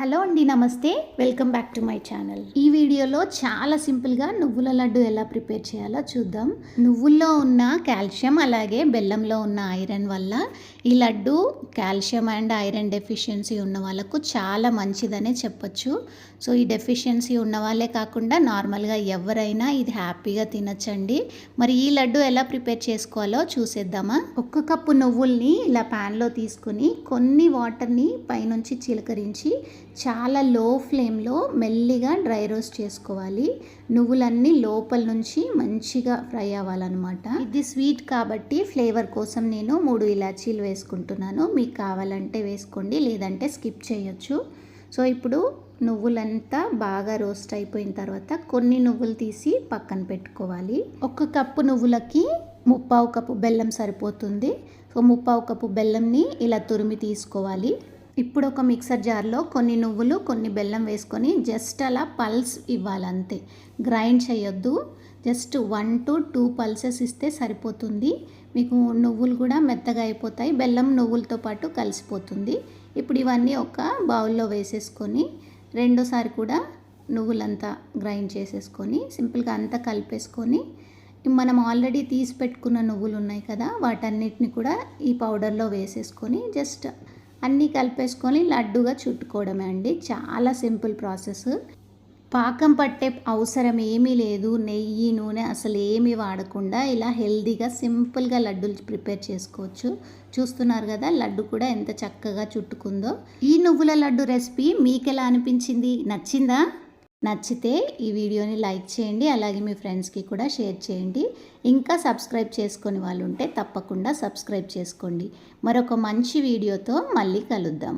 Hello అండి నమస్తే. Welcome back to my channel ఈ వీడియోలో చాలా సింపుల్గా నువ్వుల లడ్డు ఎలా ప్రిపేర్ చేయాలో చూద్దాం. నువ్వుల్లో ఉన్న కాల్షియం అలాగే బెల్లంలో ఉన్న ఐరన్ వల్ల ఈ laddu calcium and iron deficiency ఉన్న వాళ్ళకు చాలా మంచిదనే చెప్పొచ్చు. సో ఈ డెఫిషియన్సీ ఉన్న వాళ్ళే కాకుండా నార్మల్గా ఎవరైనా ఇది హ్యాపీగా తినచ్చండి. మరి ఈ లడ్డు ఎలా ప్రిపేర్ చేసుకోవాలో చూసేద్దామా? ఒక్క కప్పు నువ్వుల్ని ఇలా ప్యాన్లో తీసుకుని కొన్ని వాటర్ని పైనుంచి చిలకరించి చాలా లో ఫ్లేమ్లో మెల్లిగా డ్రై రోస్ట్ చేసుకోవాలి. నువ్వులన్నీ లోపల నుంచి మంచిగా ఫ్రై అవ్వాలన్నమాట. ఇది స్వీట్ కాబట్టి ఫ్లేవర్ కోసం నేను మూడు ఇలాచీలు వేసుకుంటున్నాను. మీకు కావాలంటే వేసుకోండి లేదంటే స్కిప్ చేయొచ్చు. సో ఇప్పుడు నువ్వులంతా బాగా రోస్ట్ అయిపోయిన తర్వాత కొన్ని నువ్వులు తీసి పక్కన పెట్టుకోవాలి. ఒక కప్పు నువ్వులకి ముప్పావు కప్పు బెల్లం సరిపోతుంది. సో ముప్పావు కప్పు బెల్లంని ఇలా తురిమి తీసుకోవాలి. ఇప్పుడు ఒక మిక్సర్ జార్లో కొన్ని నువ్వులు కొన్ని బెల్లం వేసుకొని జస్ట్ అలా పల్స్ ఇవ్వాలంతే. గ్రైండ్ చేయొద్దు. Just one two two pulses ఇస్తే సరిపోతుంది. మీకు నువ్వులు కూడా మెత్తగా అయిపోతాయి. బెల్లం నువ్వులతో పాటు కలిసిపోతుంది. ఇప్పుడు ఇవన్నీ ఒక బౌల్లో వేసేసుకొని రెండోసారి కూడా నువ్వులంతా గ్రైండ్ చేసేసుకొని సింపుల్గా అంతా కలిపేసుకొని మనం ఆల్రెడీ తీసి పెట్టుకున్న నువ్వులు ఉన్నాయి కదా వాటన్నిటిని కూడా ఈ పౌడర్లో వేసేసుకొని జస్ట్ అన్నీ కలిపేసుకొని లడ్డుగా చుట్టుకోవడమే అండి. చాలా సింపుల్ ప్రాసెస్. పాకం పట్టే అవసరం ఏమీ లేదు. నెయ్యి నూనె అసలు ఏమీ వాడకుండా ఇలా హెల్దీగా సింపుల్గా లడ్డూలు ప్రిపేర్ చేసుకోవచ్చు. చూస్తున్నారు కదా లడ్డు కూడా ఎంత చక్కగా చుట్టుకుందో. ఈ నువ్వుల లడ్డు రెసిపీ మీకు ఎలా అనిపించింది? నచ్చిందా? నచ్చితే ఈ వీడియోని లైక్ చేయండి అలాగే మీ ఫ్రెండ్స్కి కూడా షేర్ చేయండి. ఇంకా సబ్స్క్రైబ్ చేసుకొని వాళ్ళు ఉంటే తప్పకుండా సబ్స్క్రైబ్ చేసుకోండి. మరొక మంచి వీడియోతో మళ్ళీ కలుద్దాం.